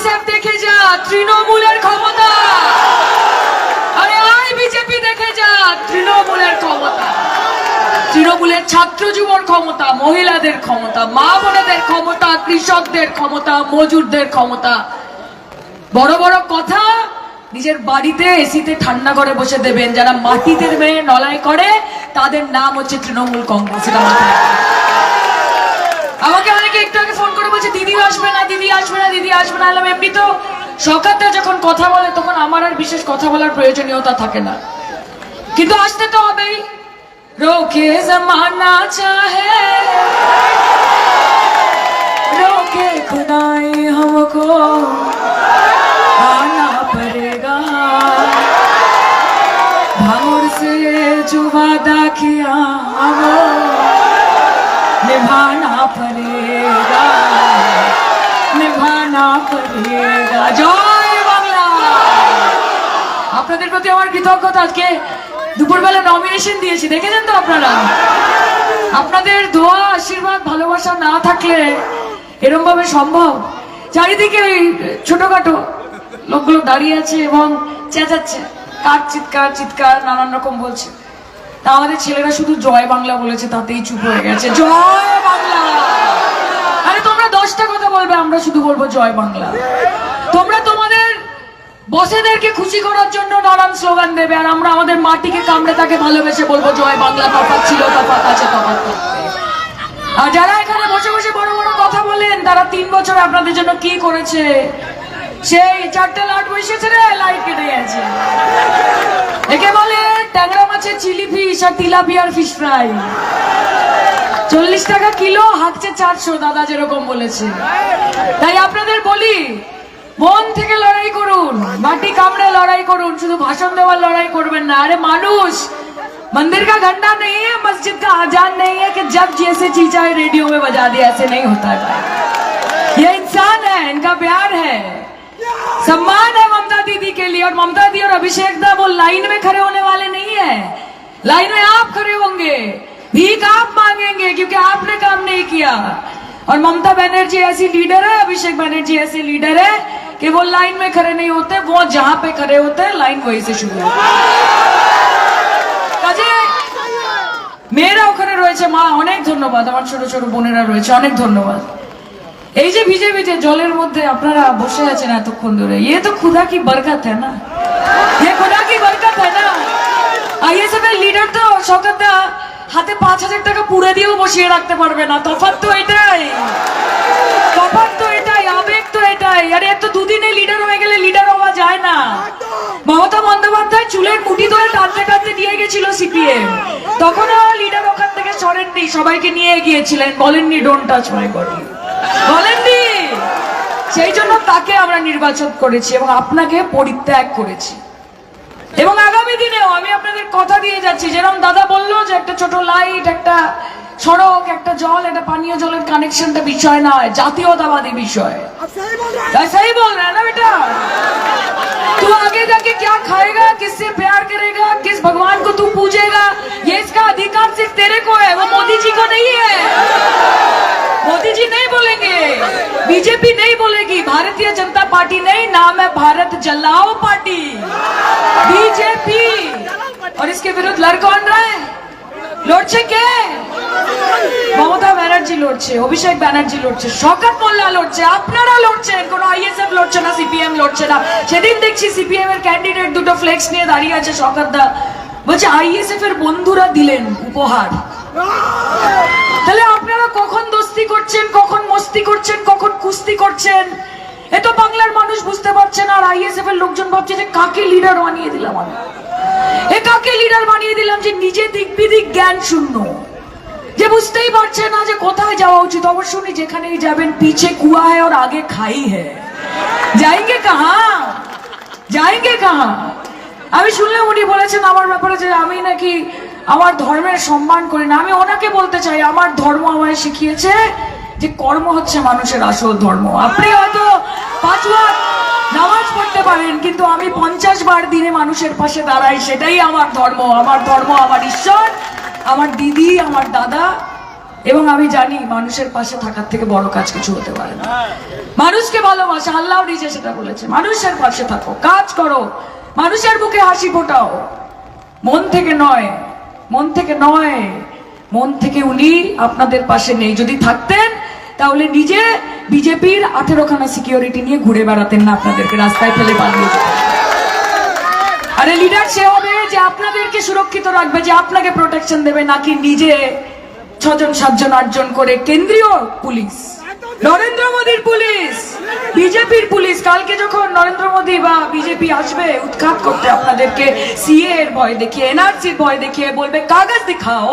ISF দেখে যা, তৃণমূলের ক্ষমতা। আরে আয় বিজেপি দেখে যা, তৃণমূলের ক্ষমতা। তৃণমূলের ছাত্র যুবর ক্ষমতা, মহিলাদের ক্ষমতা, মা বোনেদের ক্ষমতা, কৃষকদের ক্ষমতা, মজুরদের ক্ষমতা। বড় বড় কথা, নিজের বাড়িতে এসিতে ঠান্ডা করে বসে দেবেন। যারা মাটিতে মেয়ে নলায় করে, তাদের নাম হচ্ছে তৃণমূল কংগ্রেস, এটা মাথায়। আমাকে অনেকে একটু আগে ফোন করে বলছে, দিদি আসবে না, দিদি আসবে না, দিদি আসবে না। আলাম এমনি তো সকাতে যখন কথা বলে, তখন আমার আর বিশেষ কথা বলার প্রয়োজনীয়তা থাকে না। কিন্তু আসতে তো হবেই। রোকে জমানা চাহে। রোকে খুদাই হমকো আপনাদের প্রতি আমার কৃতজ্ঞতা। আজকে দুপুরবেলা নমিনেশন দিয়েছি, দেখেছেন তো আপনারা? আপনাদের দোয়া, আশীর্বাদ, ভালোবাসা না থাকলে এরম ভাবে সম্ভব? চারিদিকে ওই ছোটখাটো লোকগুলো দাঁড়িয়ে আছে এবং চেঁচাচ্ছে। কার চিৎকার চিৎকার, নানান রকম বলছে। তা আমাদের ছেলেরা শুধু জয় বাংলা বলেছে, তাতেই চুপ হয়ে গেছে। জয় বাংলা! দশটা কথা বলবে, আমরা শুধু বলব জয় বাংলা। তোমরা তোমাদের বসেদেরকে খুশি করার জন্য নানান স্লোগান দেবে, আর আমরা আমাদের মাটিকে কামড়ে তাকে ভালোবেসে বলব জয় বাংলা, তফাৎ ছিল, তফাৎ আছে থাকবে আর যারা এখানে বসে বসে বড় বড় কথা বলেন, তারা তিন বছর আপনাদের জন্য কি করেছে? সেই চারটে লাট বসেছে রে, লাইট কেটে গেছে। একে বলে ট্যাংরা মাছের চিলি ফিশ আর তিলাপিয়ার ফিশ ফ্রাই। চল্লিশ টাকা কিলো হাঁকছে চারশো দাদা যেরকম বলেছে তাই আপনাদের বলি মন থেকে লড়াই করুন মাটি কামড়ে লড়াই করুন শুধু ভাষণ দেওয়ার লড়াই করবেন না আরে মানুষ मंदिर का घंटा नहीं है मस्जिद का आजान नहीं है कि जब जैसे चीज चाहे रेडियो में बजा दिया ऐसे नहीं होता है ये इंसान है इनका प्यार है सम्मान है ममता दीदी के लिए और ममता दी और अभिषेक दा वो लाइन में खड़े होने वाले नहीं है लाइन में आप खड़े होंगे भीख आप मांगेंगे क्योंकि आपने काम नहीं किया और ममता बनर्जी ऐसी लीडर है अभिषेक बनर्जी ऐसे लीडर है कि वो लाइन में खड़े नहीं होते वो जहां पे खड़े होते हैं लाइन वहीं से शुरू होती है কাজে মেয়েরা ওখানে রয়েছে মা অনেক ধন্যবাদ আমার ছোট ছোট বোনেরা রয়েছে অনেক ধন্যবাদ এই যে ভিজে ভিজে জলের মধ্যে আপনারা বসে আছেন এতক্ষণ ধরে ইয়ে তো খুদা কি বরকত है না ये खुदा की बरकत है ना আইএসএফ এর লিডার তো শওকতদা হাতে পাঁচ হাজার টাকা পুড়ে দিয়েও বসিয়ে রাখতে পারবে না। তফাৎ তো এটাই। তফাৎ তো এটাই, আবেগ তো এটাই। আরে এত দুদিনে লিডার হয়ে গেলে লিডার হওয়া যায় না। মমতা বন্দ্যোপাধ্যায় চুলের মুঠি ধরে টানতে টানতে দিয়ে গেছিল সিপিএম তখনও লিডার ওখান থেকে সরেননি, সবাইকে নিয়ে গিয়েছিলেন। বলেননি ডোন্ট টাচ মাই বডি বলেননি। সেই জন্য তাকে আমরা নির্বাচন করেছি এবং আপনাকে পরিত্যাগ করেছি। এবং আগামী দিনেও আমি আপনাদের কথা দিয়ে যাচ্ছি। যেরকম দাদা বলল যে একটা ছোট লাইট একটা সড়ক একটা জল একটা পানীয় জলের কানেকশনটা বিষয় নয় জাতীয়তাবাদী বিষয় ऐसा ही बोल रहा है ना बेटा तू आगे जाके क्या खाएगा किससे प्यार करेगा किस भगवान को तू पूजेगा ये इसका अधिकार सिर्फ तेरे को है वो मोदी जी को नहीं है मोदी जी नहीं बोलेंगे बीजेपी नहीं बोलेगी भारतीय जनता पार्टी नहीं नाम है भारत जलाओ पार्टी बीजेपी और इसके विरुद्ध लड़ कौन रहा है লড়ছে কে? মমতা ব্যানার্জি লড়ছে, অভিষেক ব্যানার্জি লড়ছে শকাত মোল্লা লড়ছে, আপনারা লড়ছেন, কোনো আইএসএফ লড়ছে না সিপিএম লড়ছে না। সেদিন দেখছি সিপিএম এর ক্যান্ডিডেট দুটো ফ্লেক্স নিয়ে দাঁড়িয়ে আছে শকাত দা। বলছে আইএসএফ এর বন্ধুরা দিলেন উপহার। তাহলে আপনারা কখন দোস্তি করছেন, কখন মস্তি করছেন, কখন কুস্তি করছেন? এ তো বাংলার মানুষ বুঝতে পারছে না, আর আইএসএফ এর লোকজন ভাবছে যে কাকে লিডার বানিয়ে দিলাম আমি? এ কাকে লিডার বানিয়ে দিলাম যে নিজে দিকবিদিক জ্ঞান শূন্য? যে বুঝতেই পারছে না যে কোথায় যাওয়া উচিত। অবশ্য উনি যেখানেই যাবেন, পিছে কুয়া হ্যাঁ ওর আগে খাই হ্যাঁ যাইঙ্গে কাহা? যাইঙ্গে কাহা? আমি শুনলাম উনি বলেছেন আমার ব্যাপারে যে আমি নাকি আমার ধর্মের সম্মান করি না। আমি ওনাকে বলতে চাই, আমার ধর্ম আমায় শিখিয়েছে যে কর্ম হচ্ছে মানুষের আসল ধর্ম। আপনি হয়তো পাঁচ ওয়াক্ত নামাজ পড়তে পারেন, কিন্তু আমি পঞ্চাশ বার দিনে মানুষের পাশে দাঁড়াই, সেটাই আমার ধর্ম। আমার ধর্ম আমার ঈশ্বর, আমার দিদি, আমার দাদা, এবং আমি জানি মানুষের পাশে থাকার থেকে বড় কাজ কিছু হতে পারে না। মানুষকে ভালোবাসা, আল্লাহ নিজে সেটা বলেছে, মানুষের পাশে থাকো, কাজ করো, মানুষের মুখে হাসি ফোটাও। মন থেকে নয়, মন থেকে নয়, মন থেকে উনি আপনাদের পাশে নেই। যদি থাকতেন তাহলে নিজে বিজেপির আঠেরোখানা সিকিউরিটি নিয়ে ঘুরে বেড়াতেন না আপনাদেরকে, রাস্তায় ফেলে পালিয়ে। আরে লিডার সে হবে যে আপনাদেরকে সুরক্ষিত রাখবে, যে আপনাকে প্রোটেকশন দেবে, নাকি নিজে ছজন, সাতজন, আটজন করে কেন্দ্রীয় পুলিশ? নরেন্দ্র মোদীর পুলিশ! বিজেপির পুলিশ! কালকে যখন নরেন্দ্র মোদী বা বিজেপি আসবে, উৎখাত করতে আপনাদেরকে সিএ এর ভয় দেখিয়ে এনআরসির ভয় দেখিয়ে বলবে, কাগজ দেখাও।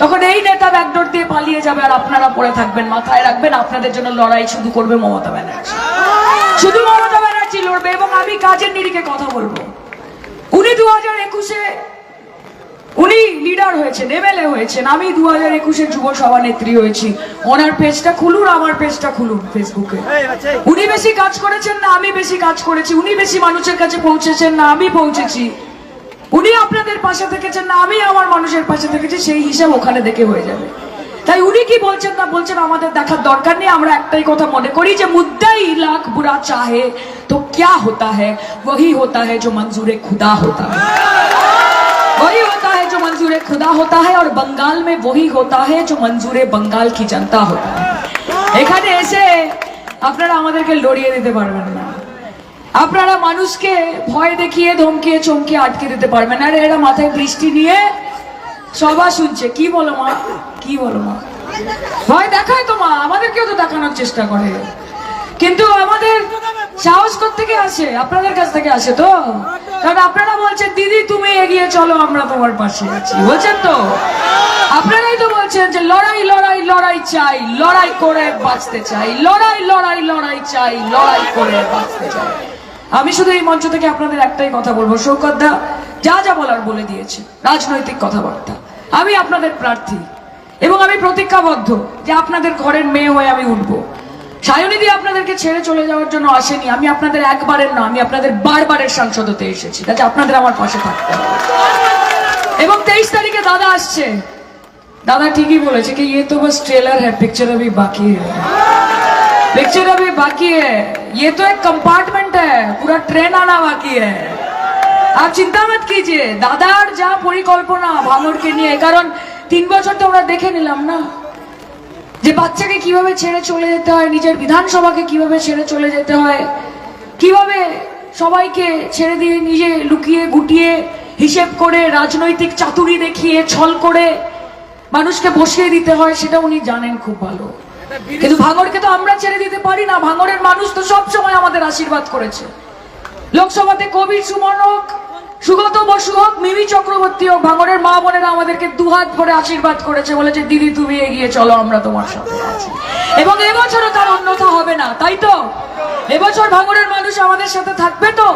তখন এই নেতা ব্যাকডোর দিয়ে পালিয়ে যাবে আর আপনারা পড়ে থাকবেন মাথায় রাখবেন আপনাদের জন্য লড়াই শুধু করবে মমতা ব্যানার্জি। শুধু মমতা ব্যানার্জি লড়বে এবং আমি কাজের নিরিখে কথা বলব। উনি দু হাজার একুশে উনি লিডার হয়েছেন এমএলএ হয়েছেন আমি দু হাজার একুশে যুব সভানেত্রী হয়েছি। ওনার পেজটা খুলুন আমার পেজটা খুলুন ফেসবুকে উনি বেশি কাজ করেছেন না আমি বেশি কাজ করেছি উনি বেশি মানুষের কাছে পৌঁছেছেন না আমি পৌঁছেছি। উনি আপনাদের পাশে থেকেছেন না আমি আমার মানুষের পাশে থেকেছি সেই হিসাব ওখানে দেখে হয়ে যাবে তাই উনি কি বলছেন না বলছেন আমাদের দেখার দরকার নেই আমরা একটাই কথা মনে করি যে মুদ্দাই লাখ বুরা চাহে তো क्या होता है वही होता है जो मंजूर खुदा होता है वही होता है जो मंजूर खुदा होता है और बंगाल में वही होता है जो मंजूर बंगाल की जनता होता है এখানে এসে আপনারা আমাদেরকে লড়িয়ে দিতে পারবেন না আপনারা মানুষকে ভয় দেখিয়ে, ধমকিয়ে, চমকিয়ে আটকে দিতে পারবেন। আরে এরা মাথায় বৃষ্টি নিয়ে সবা শুনছে। কি বলো মা? কি বলো মা? ভয় দেখায় তো মা। আমাদেরকেও তো দেখানোর চেষ্টা করে। কিন্তু আমাদের সাহস থেকে আসে? আপনাদের কাছ থেকে আসে তো? কারণ আপনারা বলছেন, দিদি, তুমি এগিয়ে চলো, আমরা তোমার পাশে আছি। বলছেন তো? আপনারাই তো বলছেন যে, লড়াই লড়াই লড়াই চাই, লড়াই করে বাঁচতে চাই। লড়াই লড়াই লড়াই চাই, লড়াই করে বাঁচতে চাই। আমি শুধু এই মঞ্চ থেকে আপনাদের একটাই কথা বলব দা যা যা বলার বলে দিয়েছে, রাজনৈতিক কথাবার্তা। আমি আপনাদের প্রার্থী এবং আমি প্রতিজ্ঞাবদ্ধ যে আপনাদের ঘরের মেয়ে হয়ে আমি উঠব। সায়নিধি আপনাদেরকে ছেড়ে চলে যাওয়ার জন্য আসেনি, আমি আপনাদের একবারের না, আমি আপনাদের বারবারের সাংসদ হতে এসেছি, যাতে আপনাদের আমার পাশে থাকতে এবং তেইশ তারিখে দাদা আসছে। দাদা ঠিকই বলেছে কি ইয়ে তো বাস ট্রেলার হ্যাঁ পিকচার আমি বাকি হ্যাঁ पिक्चर अभी बाकी है ये तो एक कंपार्टमेंट है पूरा ट्रेन आना बाकी है आप চিন্তা মত कीजिए দাদার যা পরিকল্পনা ভাঙরকে নিয়ে কারণ তিন বছর তো আমরা দেখে নিলাম না যে বাচ্চাকে কিভাবে ছেড়ে চলে যেতে হয় নিজের বিধানসভাকে কিভাবে ছেড়ে চলে যেতে হয় কিভাবে সবাইকে ছেড়ে দিয়ে নিজে লুকিয়ে গুটিয়ে হিসেব করে রাজনৈতিক চাতুরি দেখিয়ে ছল করে মানুষকে বসিয়ে দিতে হয় সেটা উনি জানেন খুব ভালো কিন্তু ভাঙরকে তো আমরা ছেড়ে দিতে পারি না। ভাঙরের মানুষ তো সব সময় আমাদের আশীর্বাদ করেছে। লোকসভাতে কবি সুমন হোক, সুগত বসু হোক, মিমি চক্রবর্তী হোক ভাঙরের মা বোনেরা আমাদেরকে দুহাত ভরে আশীর্বাদ করেছে বলেছে দিদি, তুমি এগিয়ে চলো, আমরা তোমার সাথে আছি। এবং এবছরও তার অন্যথা হবে না, তাই তো? এবছর ভাঙরের মানুষ আমাদের সাথে থাকবে তো?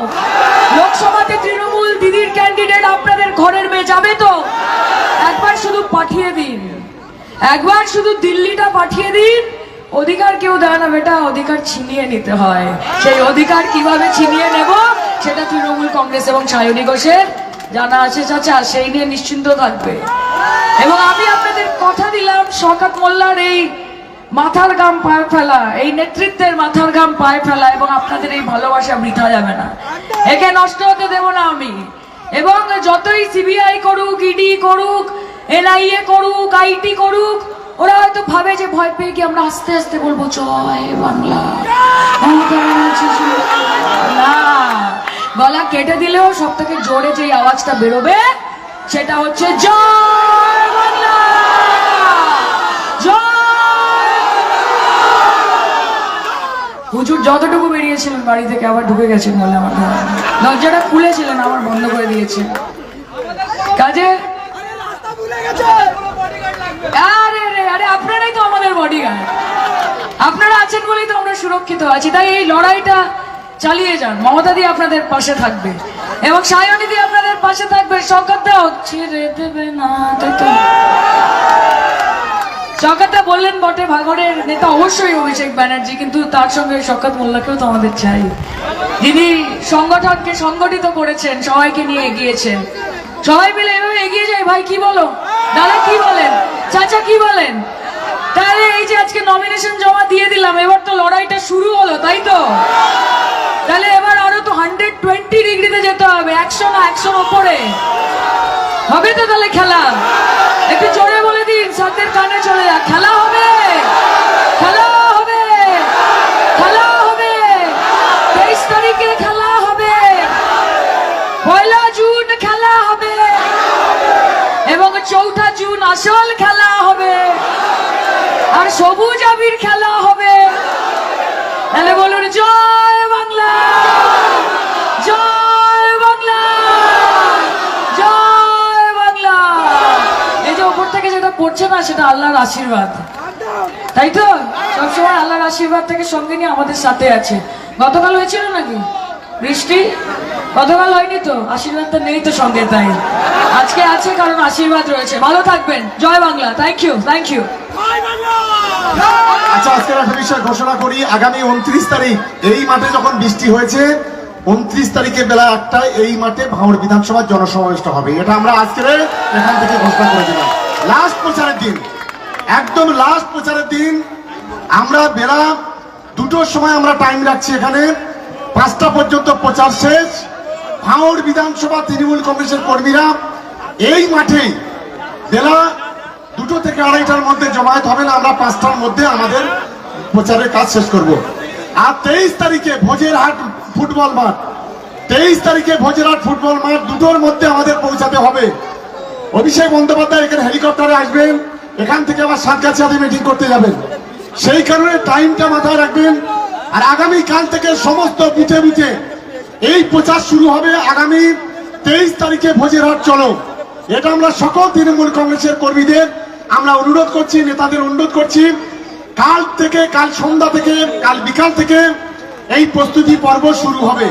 লোকসভাতে তৃণমূল দিদির ক্যান্ডিডেট আপনাদের ঘরের মেয়ে যাবে তো? একবার শুধু পাঠিয়ে দিন। একবার শুধু দিল্লিটা পাঠিয়ে দিন। অধিকার কেউ দেয় না বেটা, অধিকার ছিনিয়ে নিতে হয়। সেই অধিকার কীভাবে ছিনিয়ে নেব, সেটা তৃণমূল কংগ্রেস এবং সায়নী ঘোষের জানা আছে চাচা, সেই নিয়ে নিশ্চিন্ত থাকবে। এবং আমি আপনাদের কথা দিলাম শকাত মোল্লার এই মাথার গাম পায়ে ফেলা, এই নেতৃত্বের মাথার গাম পায়ে ফেলা, এবং আপনাদের এই ভালোবাসা বৃথা যাবে না। একে নষ্ট হতে দেব না আমি। এবং যতই সিবিআই করুক, ইডি করুক এনআইএ করুক, আইটি করুক, ওরা হয়তো ভাবে যে ভয় পেয়ে কি আমরা আস্তে আস্তে বলব, জয় বাংলা। না গলা কেটে দিলেও সব থেকে জোরে যে আওয়াজটা বেরোবে, সেটা হচ্ছে জয় বাংলা। হুজুর যতটুকু বেরিয়েছিলেন বাড়ি থেকে আবার ঢুকে গেছেন বলে আমার দরজাটা খুলেছিলেন, আবার বন্ধ করে দিয়েছেন। কাজে আরে রে আরে আপনারাই তো আমাদের বডিগার্ড আপনারা আছেন বলেই তো আমরা সুরক্ষিত আছি, তাই এই লড়াইটা চালিয়ে যান। মমতা দিয়ে আপনাদের পাশে থাকবে এবং সায়নী দিয়ে আপনাদের পাশে থাকবে। শকতটাও ছেড়ে দেবে না তাই বললেন বটে, ভাগরের নেতা অবশ্যই অভিষেক ব্যানার্জি, কিন্তু তার সঙ্গে শকত মোল্লাকেও তো আমাদের চাই। যিনি সংগঠনকে সংগঠিত করেছেন, সবাইকে নিয়ে এগিয়েছেন। সবাই মিলে এভাবে এগিয়ে যায়? ভাই, কি বলো? দাদা, কি বলেন? চাচা, কি বলেন? তাহলে এই যে আজকে নমিনেশন জমা দিয়ে দিলাম, এবার তো লড়াইটা শুরু হলো, তাই তো? তাহলে এবার আরও তো হান্ড্রেড টোয়েন্টি ডিগ্রিতে যেতে হবে, একশো না একশো ওপরে। হবে তো তাহলে খেলা? একটু জোরে বলে দিন সাথের কানে চলে যা খেলা হবে খেলা হবে খেলা হবে তেইশ তারিখে খেলা হবে পয়লা জুন খেলা হবে এবং চৌঠা জুন আসল খেলা হবে আর সবুজ আবির খেলা হবে তাহলে বলুন জয় বাংলা জয় বাংলা জয় বাংলা এই যে ওপর থেকে যেটা পড়ছে না সেটা আল্লাহর আশীর্বাদ। তাই তো? সবসময় আল্লাহর আশীর্বাদ থেকে সঙ্গে নিয়ে আমাদের সাথে আছে। গতকাল হয়েছিল নাকি? বৃষ্টি? গতকাল হয়নি তো? আশীর্বাদটা নেই তো সঙ্গে তাই। আজকে আছে কারণ আশীর্বাদ রয়েছে। ভালো থাকবেন। জয় Bangla. Thank you thank you আচ্ছা আজকের একটা বিষয় ঘোষণা করি। আগামী উনত্রিশ তারিখ এই মাঠে যখন বৃষ্টি হয়েছে উনত্রিশ তারিখে বেলা একটায় এই মাঠে ভাঙড় বিধানসভার জনসমাবেশটা হবে। এটা আমরা আজকের এখান থেকে ঘোষণা করে দিলাম। লাস্ট প্রচারের দিন। একদম লাস্ট প্রচারের দিন। আমরা বেলা দুটোর সময় আমরা টাইম রাখছি এখানে। পাঁচটা পর্যন্ত প্রচার শেষ। ভাঙড় বিধানসভা তৃণমূল কংগ্রেসের কর্মীরা এই মাঠেই বেলা দুটো থেকে আড়াইটার মধ্যে জমায়েত হবে না আমরা পাঁচটার মধ্যে আমাদের প্রচারের কাজ শেষ করব। আর তেইশ তারিখে ভোজেরহাট ফুটবল মাঠ। তেইশ তারিখে ভোজেরহাট ফুটবল মাঠ দুটোর মধ্যে আমাদের পৌঁছাতে হবে। অভিষেক বন্দ্যোপাধ্যায় এখানে হেলিকপ্টারে আসবেন, এখান থেকে আবার সাতগাছিয়াতে মিটিং করতে যাবেন। সেই কারণে টাইমটা মাথায় রাখবেন। আর আগামী কাল থেকে সমস্ত বুথে বুথে এই প্রচার শুরু হবে আগামী তেইশ তারিখে ভোজেরহাট চলো। এটা আমরা সকল তৃণমূল কংগ্রেসের কর্মীদের আমরা অনুরোধ করছি, নেতাদের অনুরোধ করছি। কাল থেকে, কাল সন্ধ্যা থেকে, কাল বিকাল থেকে এই প্রস্তুতি পর্ব শুরু হবে।